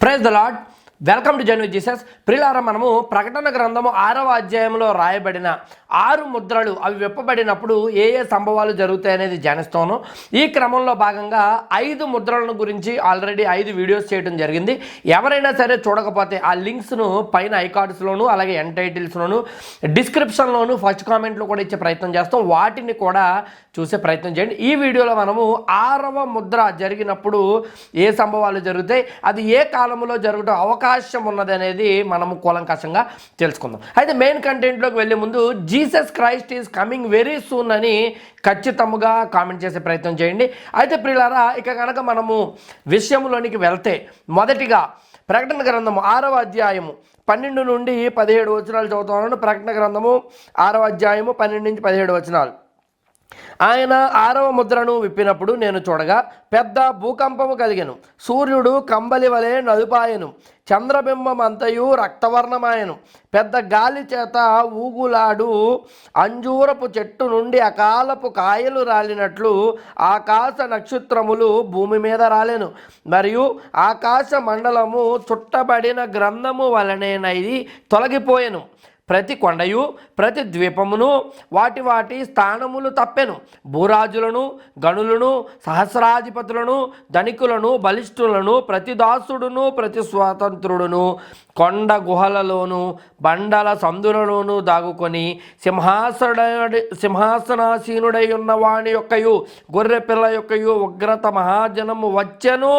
Praise the Lord. Welcome to Janvi Jesus ప్రిలారా మనము ప్రకటన గ్రంథము ఆరవ అధ్యాయంలో రాయబడిన ఆరు ముద్రలు అవి విప్పబడినప్పుడు ఏ ఏ సంభవాలు జరుగుతాయనేది ధ్యానిస్తాను. ఈ క్రమంలో భాగంగా ఐదు ముద్రలను గురించి ఆల్రెడీ ఐదు వీడియోస్ చేయడం జరిగింది. ఎవరైనా సరే చూడకపోతే ఆ లింక్స్ను పైన ఐకార్డ్స్లోను అలాగే ఎన్ టైటిల్స్లోను డిస్క్రిప్షన్లోను ఫస్ట్ కామెంట్లో కూడా ఇచ్చే ప్రయత్నం చేస్తాం. వాటిని కూడా చూసే ప్రయత్నం చేయండి. ఈ వీడియోలో మనము ఆరవ ముద్ర జరిగినప్పుడు ఏ సంభవాలు జరుగుతాయి అది ఏ కాలంలో జరగడం అవకాశం ఉన్నది అనేది మనము కూలంకషంగా తెలుసుకుందాం. అయితే మెయిన్ కంటెంట్లోకి వెళ్ళే ముందు Jesus Christ is coming very soon అని ఖచ్చితంగా కామెంట్ చేసే ప్రయత్నం చేయండి. అయితే ప్రియులారా ఇక కనుక మనము విషయంలోనికి వెళ్తే మొదటిగా ప్రకటన గ్రంథము ఆరవ అధ్యాయము పన్నెండు నుండి పదిహేడు వచనాలు చదువుతున్నాను. ప్రకటన గ్రంథము ఆరవ అధ్యాయము పన్నెండు నుంచి పదిహేడు వచనాలు. ఆయన ఆరవ ముద్రను విప్పినప్పుడు నేను చూడగా పెద్ద భూకంపము కలిగెను. సూర్యుడు కంబలి వలె నలుపాయను. చంద్రబింబం అంతయు రక్తవర్ణమాయను. పెద్ద గాలి చేత ఊగులాడు. అంజూరపు చెట్టు నుండి అకాలపు కాయలు రాలినట్లు ఆకాశ నక్షత్రములు భూమి మీద రాలెను. మరియు ఆకాశ మండలము చుట్టబడిన గ్రంథము వలనేనది తొలగిపోయెను. ప్రతి కొండయు ప్రతి ద్వీపమును వాటి వాటి స్థానములు తప్పెను. భూరాజులను గనులను సహస్రాధిపతులను ధనికులను బలిష్ఠులను ప్రతి దాసుడును ప్రతి స్వాతంత్రుడును కొండ గుహలలోను బండల సందులలోను దాగుకొని సింహాసన సింహాసనాసీనుడై ఉన్నవాని యొక్కయు గొర్రె పిల్ల యొక్కయు ఉగ్రత మహాజనము వచ్చెను.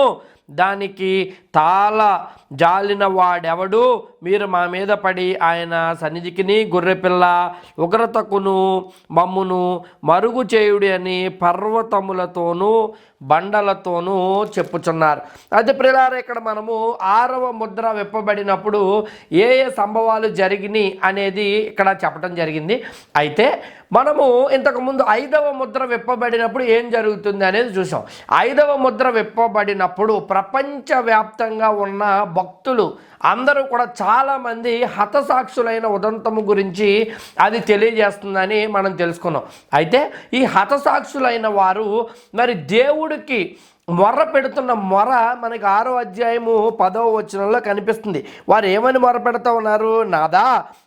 దానికి తాళ జాలిన వాడెవడు? మీరు మా మీద పడి ఆయన సన్నిధికిని గొర్రెపిల్ల ఉగ్రతకును మమ్మును మరుగు చేయుడి అని పర్వతములతోనూ బండలతోనూ చెప్పుచున్నారు. అది ప్రిలార ఇక్కడ మనము ఆరవ ముద్ర విప్పబడినప్పుడు ఏ ఏ సంభవాలు జరిగినాయి అనేది ఇక్కడ చెప్పడం జరిగింది. అయితే మనము ఇంతకుముందు ఐదవ ముద్ర విప్పబడినప్పుడు ఏం జరుగుతుంది అనేది చూసాం. ఐదవ ముద్ర విప్పబడినప్పుడు ప్రపంచవ్యాప్తంగా ఉన్న భక్తులు అందరూ కూడా చాలామంది హతసాక్షులైన ఉదంతము గురించి అది తెలియజేస్తుందని మనం తెలుసుకున్నాం. అయితే ఈ హతసాక్షులైన వారు మరి దేవుడికి మొర్ర పెడుతున్న మొర మనకి ఆరో అధ్యాయము పదవ వచనంలో కనిపిస్తుంది. వారు ఏమని మొర పెడతా ఉన్నారు? నాదా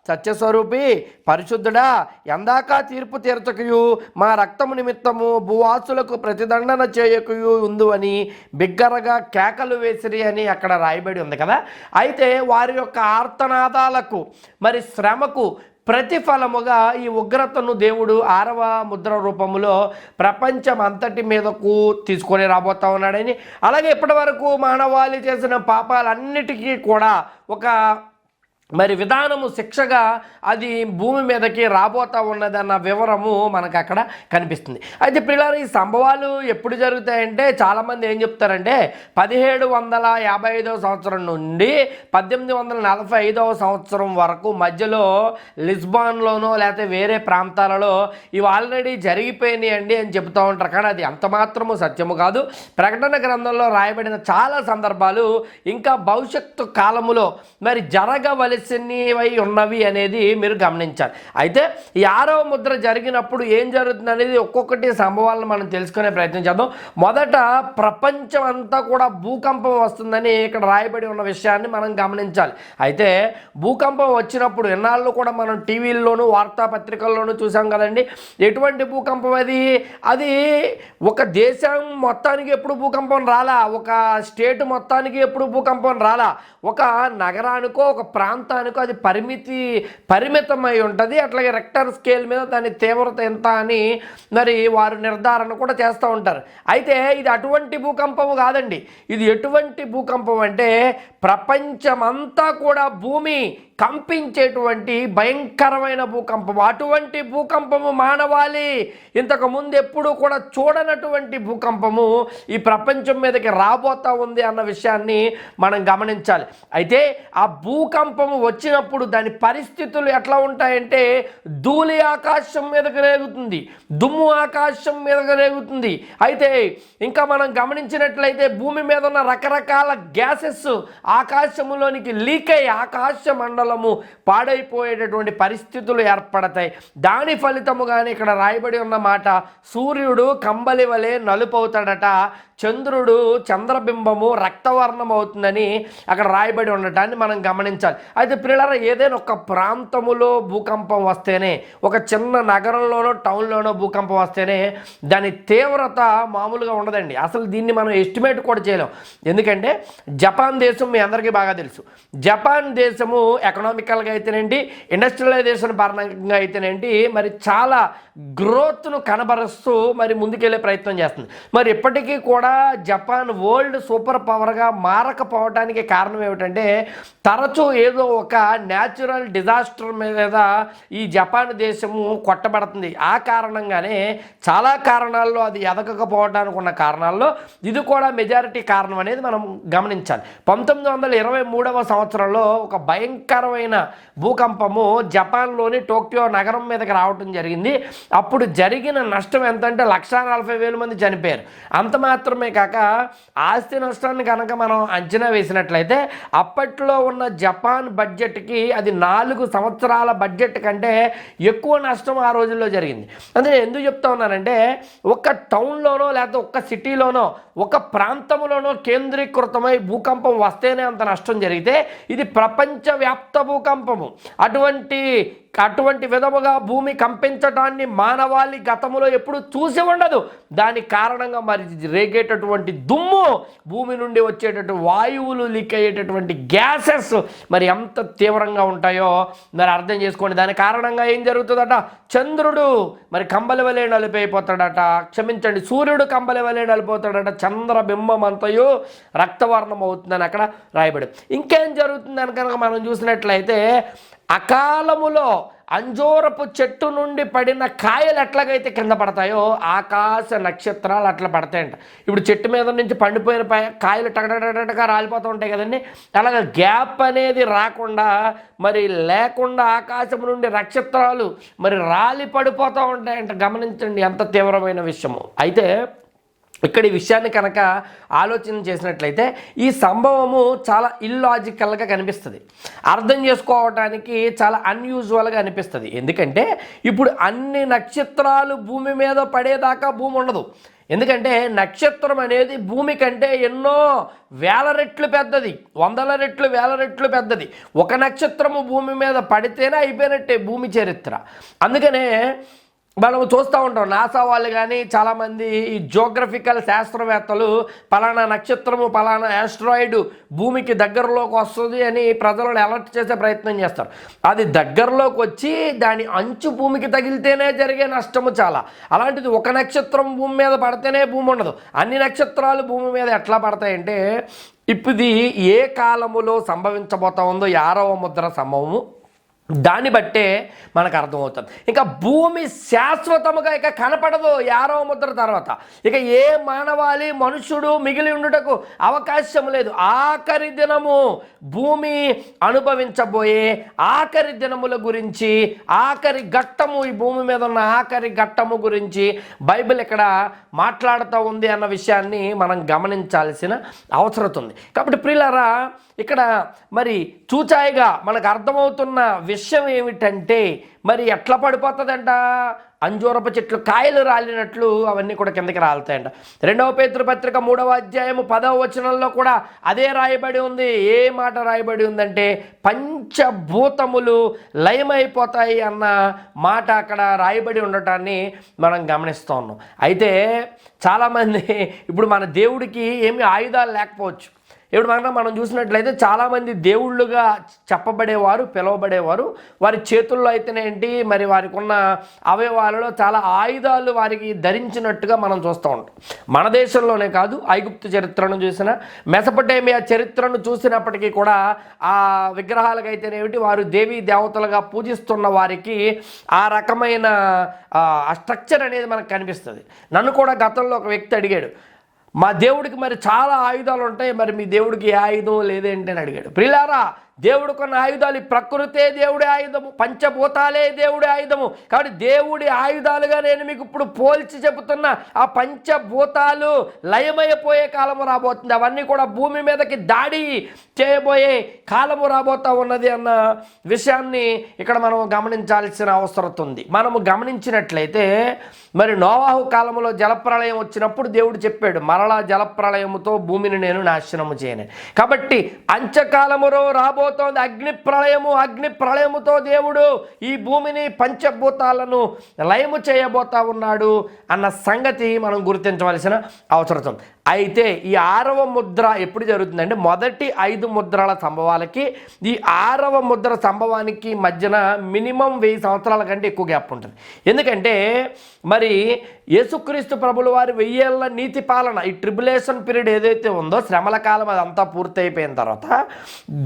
సత్యస్వరూపి పరిశుద్ధుడా ఎందాక తీర్పు తీర్చకయు మా రక్తము నిమిత్తము భూవాసులకు ప్రతిదండన చేయకయు ఉందు అని బిగ్గరగా కేకలు వేసిరి అని అక్కడ రాయబడి ఉంది కదా? అయితే వారి యొక్క ఆర్తనాదాలకు మరి శ్రమకు ప్రతిఫలముగా ఈ ఉగ్రతను దేవుడు ఆరవ ముద్ర రూపములో ప్రపంచం అంతటి మీదకు తీసుకొని రాబోతా ఉన్నాడని. అలాగే ఇప్పటి వరకు మానవాళి చేసిన పాపాలన్నిటికీ కూడా ఒక మరి విధానము శిక్షగా అది భూమి మీదకి రాబోతా ఉన్నదన్న వివరము మనకు అక్కడ కనిపిస్తుంది. అయితే పిల్లలు ఈ సంభవాలు ఎప్పుడు జరుగుతాయంటే చాలామంది ఏం చెప్తారంటే పదిహేడు వందల యాభై ఐదవ సంవత్సరం నుండి పద్దెనిమిది వందల నలభై ఐదవ సంవత్సరం వరకు మధ్యలో లిస్బాన్లోనో లేకపోతే వేరే ప్రాంతాలలో ఇవి ఆల్రెడీ జరిగిపోయినాయి అండి అని చెబుతూ ఉంటారు. కానీ అది అంత మాత్రము సత్యము కాదు. ప్రకటన గ్రంథంలో రాయబడిన చాలా సందర్భాలు ఇంకా భవిష్యత్తు కాలములో మరి జరగవలసినవి ఉన్నవి అనేది మీరు గమనించాలి. అయితే ఈ ఆరవ ముద్ర జరిగినప్పుడు ఏం జరుగుతుంది అనేది ఒక్కొక్కటి సంభవాలను మనం తెలుసుకునే ప్రయత్నం చేద్దాం. మొదట ప్రపంచం అంతా కూడా భూకంపం వస్తుందని ఇక్కడ రాయబడి ఉన్న విషయాన్ని మనం గమనించాలి. అయితే భూకంపం వచ్చినప్పుడు ఎన్నాళ్ళు కూడా మనం టీవీల్లోనూ వార్తాపత్రికల్లోనూ చూసాం కదండి. ఎటువంటి భూకంపం అది? అది ఒక దేశం మొత్తానికి ఎప్పుడు భూకంపం రాలా? ఒక స్టేట్ మొత్తానికి ఎప్పుడు భూకంపం రాలా? ఒక నగరానికో ఒక ప్రాంతం ప్రాంతానికి అది పరిమితి పరిమితమై ఉంటుంది. అట్లాగే రెక్టర్ స్కేల్ మీద దాని తీవ్రత ఎంత అని మరి వారు నిర్ధారణ కూడా చేస్తూ ఉంటారు. అయితే ఇది అటువంటి భూకంపము కాదండి. ఇది ఎటువంటి భూకంపం అంటే ప్రపంచమంతా కూడా భూమి కంపించేటువంటి భయంకరమైన భూకంపం అటువంటి భూకంపము మానవాళి ఇంతకు ముందు ఎప్పుడూ కూడా చూడనటువంటి భూకంపము ఈ ప్రపంచం మీదకి రాబోతా ఉంది అన్న విషయాన్ని మనం గమనించాలి. అయితే ఆ భూకంపము వచ్చినప్పుడు దాని పరిస్థితులు ఎట్లా ఉంటాయంటే ధూళి ఆకాశం మీదకు రేగుతుంది దుమ్ము ఆకాశం మీదకు రేగుతుంది. అయితే ఇంకా మనం గమనించినట్లయితే భూమి మీద ఉన్న రకరకాల గ్యాసెస్ ఆకాశములోనికి లీక్ అయ్యి ఆకాశ మండలము పాడైపోయేటటువంటి పరిస్థితులు ఏర్పడతాయి. దాని ఫలితముగానే ఇక్కడ రాయబడి ఉన్న మాట సూర్యుడు కంబలి వలె నలుపవుతాడట. చంద్రుడు చంద్రబింబము రక్తవర్ణం అవుతుందని అక్కడ రాయబడి ఉండటాన్ని మనం గమనించాలి. అయితే పిల్లల ఏదైనా ఒక ప్రాంతములో భూకంపం వస్తేనే ఒక చిన్న నగరంలోనో టౌన్లోనో భూకంపం వస్తేనే దాని తీవ్రత మామూలుగా ఉండదండి. అసలు దీన్ని మనం ఎస్టిమేట్ కూడా చేయలేం. ఎందుకంటే జపాన్ దేశం మీ అందరికీ బాగా తెలుసు. జపాన్ దేశము ఎకనామికల్గా అయితేనేంటి ఇండస్ట్రియలైజేషన్ పరంగా అయితేనేంటి మరి చాలా గ్రోత్ను కనబరుస్తూ మరి ముందుకెళ్ళే ప్రయత్నం చేస్తుంది. మరి ఇప్పటికీ కూడా జపాన్ వరల్డ్ సూపర్ పవర్గా మారకపోవడానికి కారణం ఏమిటంటే తరచూ ఏదో ఒక న్యాచురల్ డిజాస్టర్ మీద ఈ జపాన్ దేశము కొట్టబడుతుంది. ఆ కారణంగానే చాలా కారణాల్లో అది ఎదగకపోవడానికి ఉన్న కారణాల్లో ఇది కూడా మెజారిటీ కారణం అనేది మనం గమనించాలి. పంతొమ్మిది వందల ఇరవై మూడవ సంవత్సరంలో ఒక భయంకరమైన భూకంపము జపాన్లోని టోక్యో నగరం మీదకి రావడం జరిగింది. అప్పుడు జరిగిన నష్టం ఎంతంటే లక్ష లక్షా నలభై వేల మంది చనిపోయారు. అంత మాత్రం మాత్రమే కాక ఆస్తి నష్టాన్ని కనుక మనం అంచనా వేసినట్లయితే అప్పట్లో ఉన్న జపాన్ బడ్జెట్కి అది నాలుగు సంవత్సరాల బడ్జెట్ కంటే ఎక్కువ నష్టం ఆ రోజుల్లో జరిగింది. అందుకే ఎందుకు చెప్తా ఉన్నానంటే ఒక టౌన్లోనో లేకపోతే ఒక సిటీలోనో ఒక ప్రాంతంలోనో కేంద్రీకృతమై భూకంపం వస్తేనే అంత నష్టం జరిగితే ఇది ప్రపంచవ్యాప్త భూకంపము. అటువంటి అటువంటి విధముగా భూమి కంపించడాన్ని మానవాళి గతంలో ఎప్పుడు చూసి ఉండదు. దాని కారణంగా మరి రేగేటటువంటి దుమ్ము భూమి నుండి వచ్చేటటువంటి వాయువులు లీక్ అయ్యేటటువంటి గ్యాసెస్ మరి ఎంత తీవ్రంగా ఉంటాయో మరి అర్థం చేసుకోండి. దాని కారణంగా ఏం జరుగుతుందట? చంద్రుడు మరి కంబలి వలె నలిపైపోతాడట క్షమించండి సూర్యుడు కంబలి వలె నలిపోతాడట చంద్రబింబం అంతయు రక్తవర్ణం అవుతుందని అక్కడ రాయబడి ఇంకేం జరుగుతుందని కనుక మనం చూసినట్లయితే అకాలములో అంజూరపు చెట్టు నుండి పడిన కాయలు ఎట్లాగైతే కింద పడతాయో ఆకాశ నక్షత్రాలు అట్లా పడతాయంట. ఇప్పుడు చెట్టు మీద నుంచి పండిపోయిన పై- కాయలు టగటగా రాలిపోతూ ఉంటాయి కదండి. అలాగ గ్యాప్ అనేది రాకుండా మరి లేకుండా ఆకాశం నుండి నక్షత్రాలు మరి రాలి పడిపోతూ ఉంటాయంట. గమనించండి ఎంత తీవ్రమైన విషయము. అయితే ఇక్కడ ఈ విషయాన్ని కనుక ఆలోచన చేసినట్లయితే ఈ సంభవము చాలా ఇల్లాజికల్గా కనిపిస్తుంది. అర్థం చేసుకోవటానికి చాలా అన్యూజువల్గా అనిపిస్తుంది. ఎందుకంటే ఇప్పుడు అన్ని నక్షత్రాలు భూమి మీద పడేదాకా భూమి ఉండదు. ఎందుకంటే నక్షత్రం అనేది భూమి కంటే ఎన్నో వేల రెట్లు పెద్దది. వందల రెట్లు వేల రెట్లు పెద్దది. ఒక నక్షత్రము భూమి మీద పడితేనే అయిపోయినట్టే భూమి చరిత్ర. అందుకనే మనం చూస్తూ ఉంటాం. నాసా వాళ్ళు కానీ చాలామంది ఈ జోగ్రఫికల్ శాస్త్రవేత్తలు పలానా నక్షత్రము పలానా ఆస్ట్రాయిడ్ భూమికి దగ్గరలోకి వస్తుంది అని ప్రజలను అలర్ట్ చేసే ప్రయత్నం చేస్తారు. అది దగ్గరలోకి వచ్చి దాని అంచు భూమికి తగిలితేనే జరిగే నష్టము చాలా. అలాంటిది ఒక నక్షత్రం భూమి మీద పడితేనే భూమి ఉండదు. అన్ని నక్షత్రాలు భూమి మీద ఎట్లా పడతాయంటే ఇప్పుడు ఏ కాలములో సంభవించబోతా ఉందో యారవ ఆరవ ముద్ర సంభవము దాన్ని బట్టే మనకు అర్థమవుతుంది. ఇంకా భూమి శాశ్వతముగా ఇక కనపడదు యారవ ముద్ర తర్వాత. ఇక ఏ మానవాళి మనుషుడు మిగిలి ఉండుటకు అవకాశం లేదు. ఆఖరి దినము భూమి అనుభవించబోయే ఆఖరి దినముల గురించి ఆఖరి ఘట్టము ఈ భూమి మీద ఉన్న ఆఖరి ఘట్టము గురించి బైబిల్ ఇక్కడ మాట్లాడుతూ ఉంది అన్న విషయాన్ని మనం గమనించాల్సిన అవసరం ఉంది కాబట్టి ప్రియులారా ఇక్కడ మరి చూచాయిగా మనకు అర్థమవుతున్న విషయం విషయం ఏమిటంటే మరి ఎట్లా పడిపోతుందంట? అంజూరపు చెట్లు కాయలు రాలినట్లు అవన్నీ కూడా కిందకి రాలుతాయంట. రెండవ పేతృపత్రిక మూడవ అధ్యాయము పదవ వచనంలో కూడా అదే రాయబడి ఉంది. ఏ మాట రాయబడి ఉందంటే పంచభూతములు లయమైపోతాయి అన్న మాట అక్కడ రాయబడి ఉండటాన్ని మనం గమనిస్తూ ఉన్నాం. అయితే చాలామంది ఇప్పుడు మన దేవుడికి ఏమి ఆయుధాలు లేకపోవచ్చు. ఇప్పుడు మనం మనం చూసినట్లయితే చాలామంది దేవుళ్ళుగా చెప్పబడేవారు పిలువబడేవారు వారి చేతుల్లో అయితేనేంటి మరి వారికి ఉన్న అవయవాలలో చాలా ఆయుధాలు వారికి ధరించినట్టుగా మనం చూస్తూ ఉంటాం మన దేశంలోనే కాదు ఐగుప్తు చరిత్రను చూసిన మెసపటేమియా చరిత్రను చూసినప్పటికీ కూడా ఆ విగ్రహాలకైతేనేమిటి వారు దేవీ దేవతలుగా పూజిస్తున్న వారికి ఆ రకమైన ఆ స్ట్రక్చర్ అనేది మనకు కనిపిస్తుంది నన్ను కూడా గతంలో ఒక వ్యక్తి అడిగాడు మా దేవుడికి మరి చాలా ఆయుధాలు ఉంటాయి మరి మీ దేవుడికి ఏ ఆయుధం లేదేంటి అని అడిగాడు. ప్రిలారా దేవుడు కొన్న ఆయుధాలు ప్రకృతే దేవుడి ఆయుధము పంచభూతాలే దేవుడి ఆయుధము. కాబట్టి దేవుడి ఆయుధాలుగా నేను మీకు ఇప్పుడు పోల్చి చెబుతున్న ఆ పంచభూతాలు లయమైపోయే కాలము రాబోతుంది. అవన్నీ కూడా భూమి మీదకి దాడి చేయబోయే కాలము రాబోతా ఉన్నది అన్న విషయాన్ని ఇక్కడ మనం గమనించాల్సిన అవసరం ఉంది. మనము గమనించినట్లయితే మరి నోవాహు కాలంలో జలప్రళయం వచ్చినప్పుడు దేవుడు చెప్పాడు మరలా జలప్రళయముతో భూమిని నేను నాశనము చేయను. కాబట్టి అంత్యకాలములో రాబోతోంది అగ్ని ప్రళయము అగ్ని ప్రళయముతో దేవుడు ఈ భూమిని పంచభూతాలను లయము చేయబోతా ఉన్నాడు అన్న సంగతి మనం గుర్తించవలసిన అవసరం. అయితే ఈ ఆరవ ముద్ర ఎప్పుడు జరుగుతుందంటే మొదటి ఐదు ముద్రల సంభవాలకి ఈ ఆరవ ముద్ర సంభవానికి మధ్యన మినిమం వెయ్యి సంవత్సరాల కంటే ఎక్కువ గ్యాప్ ఉంటుంది. ఎందుకంటే మరి యేసుక్రీస్తు ప్రభుల వారి వెయ్యేళ్ళ నీతి పాలన ఈ ట్రిబులేషన్ పీరియడ్ ఏదైతే ఉందో శ్రమల కాలం అదంతా పూర్తయిపోయిన తర్వాత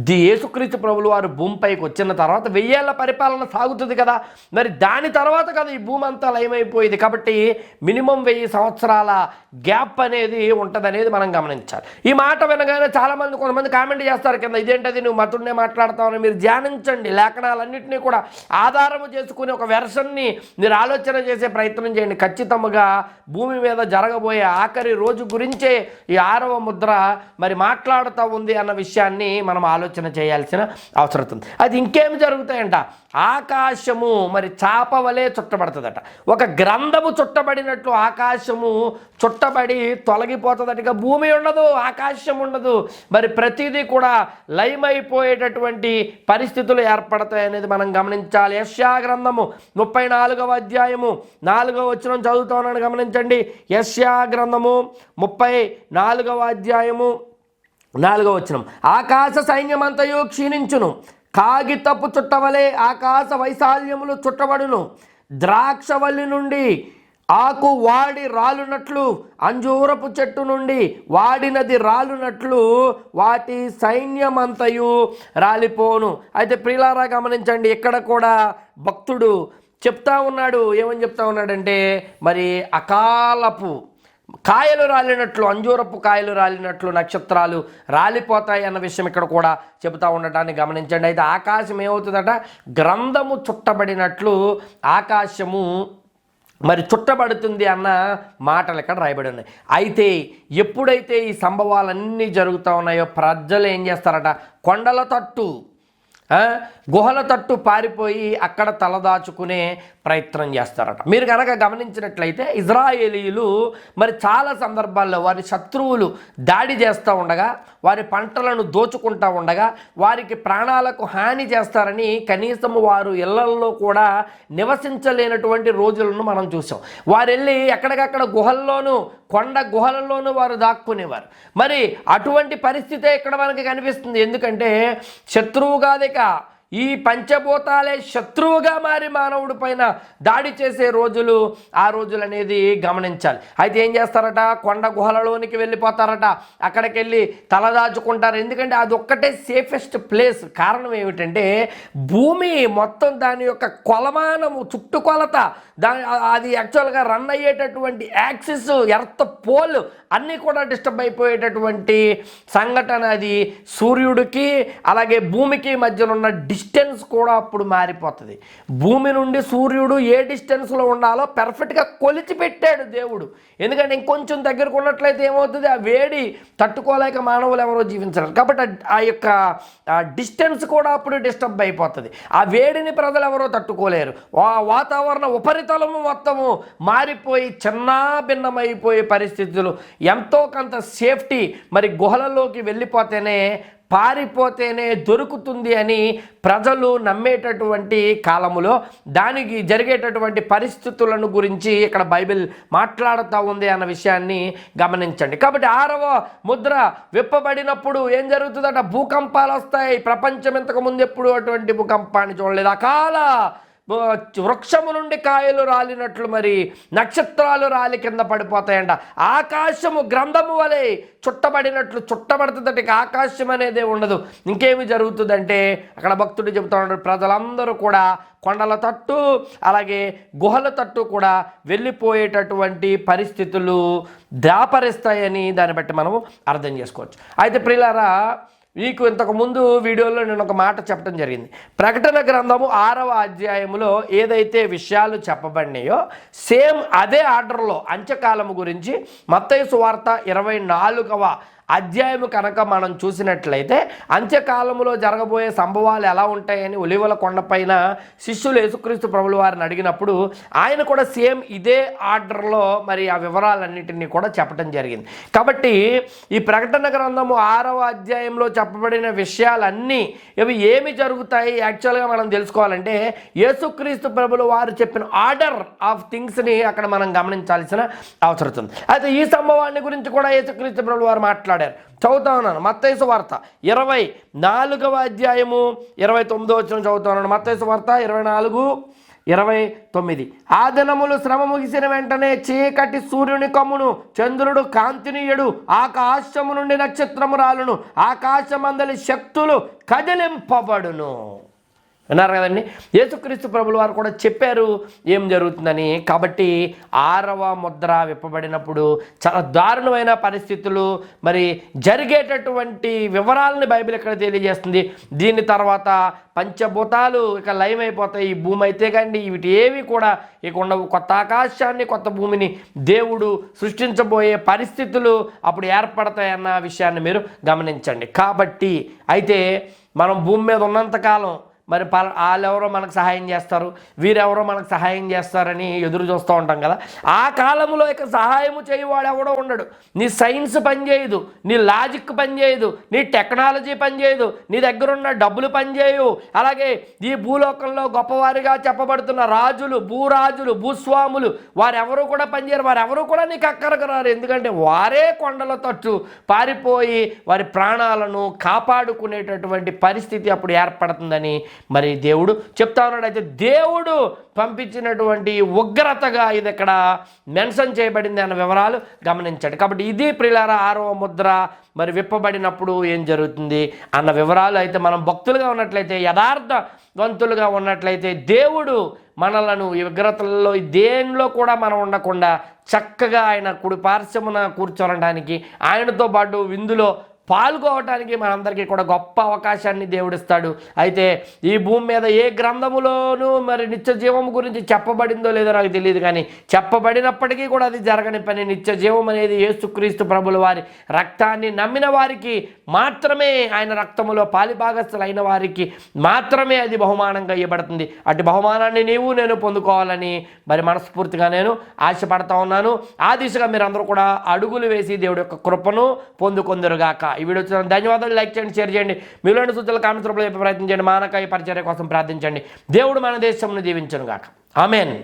ది యేసుక్రీస్తు ప్రభుల వారు భూమిపైకి వచ్చిన తర్వాత వెయ్యేళ్ళ పరిపాలన సాగుతుంది కదా. మరి దాని తర్వాత కదా ఈ భూమి అంతా లయమైపోయింది. కాబట్టి మినిమం వెయ్యి సంవత్సరాల గ్యాప్ అనేది ఉంటుందనేది మనం గమనించాలి. ఈ మాట వినగానే చాలామంది కొంతమంది కామెంట్ చేస్తారు కింద ఇదేంటది? నువ్వు మతుడినే మాట్లాడతావని మీరు ధ్యానించండి. లేఖనాలన్నింటినీ కూడా ఆధారము చేసుకుని ఒక వెర్షన్ని మీరు ఆలోచన చేసే ప్రయత్నం చేయండి. ఖచ్చితంగా భూమి మీద జరగబోయే ఆఖరి రోజు గురించే ఈ ఆరవ ముద్ర మరి మాట్లాడుతూ ఉంది అన్న విషయాన్ని మనం ఆలోచన చేయాల్సిన అవసరం ఉంది. అది ఇంకేమి జరుగుతాయంట? ఆకాశము మరి చాప వలె చుట్టబడుతుందట. ఒక గ్రంథము చుట్టబడినట్లు ఆకాశము చుట్టబడి తొలగిపోతుందట. ఇక భూమి ఉండదు ఆకాశం ఉండదు. మరి ప్రతిదీ కూడా లయమైపోయేటటువంటి పరిస్థితులు ఏర్పడతాయి అనేది మనం గమనించాలి. యశ్యా గ్రంథము ముప్పై నాలుగవ అధ్యాయము నాలుగు నాలుగవ వచ్చిన చదువుతానని గమనించండి. యశ్యా గ్రంథము ముప్పై నాలుగవ అధ్యాయము నాలుగవ వచనం. ఆకాశ సైన్యమంతయు క్షీణించును కాగితపు చుట్టవలే ఆకాశ వైశాల్యములు చుట్టబడును. ద్రాక్షవల్లి నుండి ఆకు వాడి రాలునట్లు అంజూరపు చెట్టు నుండి వాడినది రాలునట్లు వాటి సైన్యమంతయు రాలిపోను. అయితే ప్రిలారా గమనించండి ఇక్కడ కూడా భక్తుడు చెప్తా ఉన్నాడు. ఏమని చెప్తా ఉన్నాడంటే మరి అకాలపు కాయలు రాలినట్లు అంజూరపు కాయలు రాలినట్లు నక్షత్రాలు రాలిపోతాయి అన్న విషయం ఇక్కడ కూడా చెబుతా ఉండటాన్ని గమనించండి. అయితే ఆకాశం ఏమవుతుందట? గ్రంథము చుట్టబడినట్లు ఆకాశము మరి చుట్టబడుతుంది అన్న మాటలు ఇక్కడ రాయబడి ఉన్నాయి. అయితే ఎప్పుడైతే ఈ సంభవాలన్నీ జరుగుతూ ఉన్నాయో ప్రజలు ఏం చేస్తారట? కొండల తట్టు గుహల తట్టు పారిపోయి అక్కడ తలదాచుకునే ప్రయత్నం చేస్తారట. మీరు కనుక గమనించినట్లయితే ఇజ్రాయేలీలు మరి చాలా సందర్భాల్లో వారి శత్రువులు దాడి చేస్తూ ఉండగా వారి పంటలను దోచుకుంటూ ఉండగా వారికి ప్రాణాలకు హాని చేస్తారని కనీసం వారు ఇళ్ళల్లో కూడా నివసించలేనటువంటి రోజులను మనం చూసాం. వారు వెళ్ళి ఎక్కడికక్కడ గుహల్లోనూ కొండ గుహలలోనూ వారు దాక్కునేవారు. మరి అటువంటి పరిస్థితే ఇక్కడ మనకి కనిపిస్తుంది? ఎందుకంటే శత్రువు కాదిక ఈ పంచభూతాలే శత్రువుగా మారి మానవుడి పైన దాడి చేసే రోజులు ఆ రోజులు అనేది గమనించాలి. అయితే ఏం చేస్తారట? కొండ గుహలలోనికి వెళ్ళిపోతారట. అక్కడికి వెళ్ళి తలదాచుకుంటారు. ఎందుకంటే అది ఒక్కటే సేఫెస్ట్ ప్లేస్. కారణం ఏమిటంటే భూమి మొత్తం దాని యొక్క కొలమానము చుట్టుకొలత దాని అది యాక్చువల్గా రన్ అయ్యేటటువంటి యాక్సిస్ ఎర్త్ పోల్ అన్నీ కూడా డిస్టర్బ్ అయిపోయేటటువంటి సంఘటన అది. సూర్యుడికి అలాగే భూమికి మధ్యలో ఉన్న డిస్టెన్స్ కూడా అప్పుడు మారిపోతుంది. భూమి నుండి సూర్యుడు ఏ డిస్టెన్స్లో ఉండాలో పెర్ఫెక్ట్గా కొలిచి పెట్టాడు దేవుడు. ఎందుకంటే ఇంకొంచెం దగ్గరకు ఉన్నట్లయితే ఏమవుతుంది? ఆ వేడి తట్టుకోలేక మానవులు ఎవరో జీవించరు. కాబట్టి ఆ- యొక్క డిస్టెన్స్ కూడా అప్పుడు డిస్టర్బ్ అయిపోతుంది. ఆ వేడిని ప్రజలు ఎవరో తట్టుకోలేరు. వా- వాతావరణ ఉపరితలము మొత్తము మారిపోయి చిన్నాభిన్నమైపోయే పరిస్థితులు ఎంతో కొంత సేఫ్టీ మరి గుహలలోకి వెళ్ళిపోతేనే పారిపోతేనే దొరుకుతుంది అని ప్రజలు నమ్మేటటువంటి కాలములో దానికి జరిగేటటువంటి పరిస్థితులను గురించి ఇక్కడ బైబిల్ మాట్లాడుతూ ఉంది అన్న విషయాన్ని గమనించండి. కాబట్టి ఆరవ ముద్ర విప్పబడినప్పుడు ఏం జరుగుతుందట? భూకంపాలు వస్తాయి. ప్రపంచం ఇంతకు ముందు ఎప్పుడు అటువంటి భూకంపాన్ని చూడలేదు. అకాల వృక్షము నుండి కాయలు రాలినట్లు మరి నక్షత్రాలు రాలి కింద పడిపోతాయంట. ఆకాశము గ్రంథము వలె చుట్టబడినట్లు చుట్టబడుతుందంటే ఇక ఆకాశం అనేది ఉండదు. ఇంకేమి జరుగుతుందంటే అక్కడ భక్తుడు చెబుతా ఉన్నాడు ప్రజలందరూ కూడా కొండల తట్టు అలాగే గుహల తట్టు కూడా వెళ్ళిపోయేటటువంటి పరిస్థితులు దాపరిస్తాయని దాన్ని బట్టి మనము అర్థం చేసుకోవచ్చు. అయితే ప్రియులారా మీకు ఇంతకు ముందు వీడియోలో నేను ఒక మాట చెప్పడం జరిగింది. ప్రకటన గ్రంథము ఆరవ అధ్యాయములో ఏదైతే విషయాలు చెప్పబడినాయో సేమ్ అదే ఆర్డర్లో అంచకాలము గురించి మత్తయి సువార్త ఇరవై నాలుగవ అధ్యాయము కనుక మనం చూసినట్లయితే అంత్యకాలంలో జరగబోయే సంభవాలు ఎలా ఉంటాయని ఒలివల కొండపైన శిష్యులు యేసుక్రీస్తు ప్రభుల వారిని అడిగినప్పుడు ఆయన కూడా సేమ్ ఇదే ఆర్డర్లో మరి ఆ వివరాలన్నింటినీ కూడా చెప్పడం జరిగింది. కాబట్టి ఈ ప్రకటన గ్రంథము ఆరవ అధ్యాయంలో చెప్పబడిన విషయాలన్నీ ఇవి ఏమి జరుగుతాయి? యాక్చువల్గా మనం తెలుసుకోవాలంటే యేసుక్రీస్తు ప్రభుల వారు చెప్పిన ఆర్డర్ ఆఫ్ థింగ్స్ని అక్కడ మనం గమనించాల్సిన అవసరం అయితే ఈ సంభవాన్ని గురించి కూడా యేసుక్రీస్తు ప్రభుల వారు మాట్లాడారు చదువుతా ఉన్నాను. మత్తైసు వార్త. ఇరవై నాలుగవ అధ్యాయము ఇరవై తొమ్మిదో వచ్చిన చదువుతా ఉన్నాను. మత్తైసు వార్త ఇరవై నాలుగు ఇరవై తొమ్మిది. ఆ దినములు శ్రమ ముగిసిన వెంటనే చీకటి సూర్యుని కమ్మును చంద్రుడు కాంతినీయుడు ఆకాశము నుండి నక్షత్రము రాలును ఆకాశమందలి శక్తులు కదిలింపబడును. విన్నారు కదండి? యేసుక్రీస్తు ప్రభుల వారు కూడా చెప్పారు ఏం జరుగుతుందని. కాబట్టి ఆరవ ముద్ర విప్పబడినప్పుడు చాలా దారుణమైన పరిస్థితులు మరి జరిగేటటువంటి వివరాలని బైబిల్ ఇక్కడ తెలియజేస్తుంది. దీని తర్వాత పంచభూతాలు ఇక లయం అయిపోతాయి ఈ భూమి అయితే కానీ వీటి ఏవి కూడా ఇక ఉండవు. కొత్త ఆకాశాన్ని కొత్త భూమిని దేవుడు సృష్టించబోయే పరిస్థితులు అప్పుడు ఏర్పడతాయన్న విషయాన్ని మీరు గమనించండి. కాబట్టి అయితే మనం భూమి మీద ఉన్నంతకాలం మరి పల వాళ్ళెవరో మనకు సహాయం చేస్తారు వీరెవరో మనకు సహాయం చేస్తారని ఎదురు చూస్తూ ఉంటాం కదా. ఆ కాలంలో ఇక సహాయము చేయవాడు ఎవడో ఉండడు. నీ సైన్స్ పనిచేయదు నీ లాజిక్ పనిచేయదు నీ టెక్నాలజీ పనిచేయదు నీ దగ్గర ఉన్న డబ్బులు పనిచేయవు అలాగే ఈ భూలోకంలో గొప్పవారిగా చెప్పబడుతున్న రాజులు భూరాజులు భూస్వాములు వారెవరూ కూడా పనిచేయరు వారెవరూ కూడా నీకు అక్కరకు రారు. ఎందుకంటే వారే కొండల తట్టు పారిపోయి వారి ప్రాణాలను కాపాడుకునేటటువంటి పరిస్థితి అప్పుడు ఏర్పడుతుందని మరి దేవుడు చెప్తా ఉన్నాడు. అయితే దేవుడు పంపించినటువంటి ఉగ్రతగా ఇది ఇక్కడ మెన్షన్ చేయబడింది అన్న వివరాలు గమనించాడు. కాబట్టి ఇది ప్రిలార ఆరవ ముద్ర మరి విప్పబడినప్పుడు ఏం జరుగుతుంది అన్న వివరాలు అయితే మనం భక్తులుగా ఉన్నట్లయితే యథార్థవంతులుగా ఉన్నట్లయితే దేవుడు మనలను ఈ విగ్రతలలో దేనిలో కూడా మనం ఉండకుండా చక్కగా ఆయన కుడి పార్శ్వమున కూర్చోనడానికి ఆయనతో పాటు విందులో పాల్గొవటానికి మనందరికీ కూడా గొప్ప అవకాశాన్ని దేవుడిస్తాడు. అయితే ఈ భూమి మీద ఏ గ్రంథములోనూ మరి నిత్య జీవం గురించి చెప్పబడిందో లేదో నాకు తెలియదు కానీ చెప్పబడినప్పటికీ కూడా అది జరగని పని. నిత్య జీవం అనేది యేసుక్రీస్తు ప్రభుల వారి రక్తాన్ని నమ్మిన వారికి మాత్రమే ఆయన రక్తములో పాలిభాగస్థులైన వారికి మాత్రమే అది బహుమానంగా ఇవ్వబడుతుంది. అటు బహుమానాన్ని నీవు నేను పొందుకోవాలని మరి మనస్ఫూర్తిగా నేను ఆశపడతా ఉన్నాను. ఆ దిశగా మీరందరూ కూడా అడుగులు వేసి దేవుడి యొక్క కృపను పొందుకొందరుగాక. ఈ వీడియో వచ్చిన ధన్యవాదాలు. లైక్ చేయండి షేర్ చేయండి. మీలోని సూచనలు కామెంట్స్ రూపంలో చెప్పే ప్రయత్నం చేయండి. మానకాయ పరిచర్య కోసం ప్రార్థించండి. దేవుడు మన దేశంను దీవించను గాక ఆమెన్.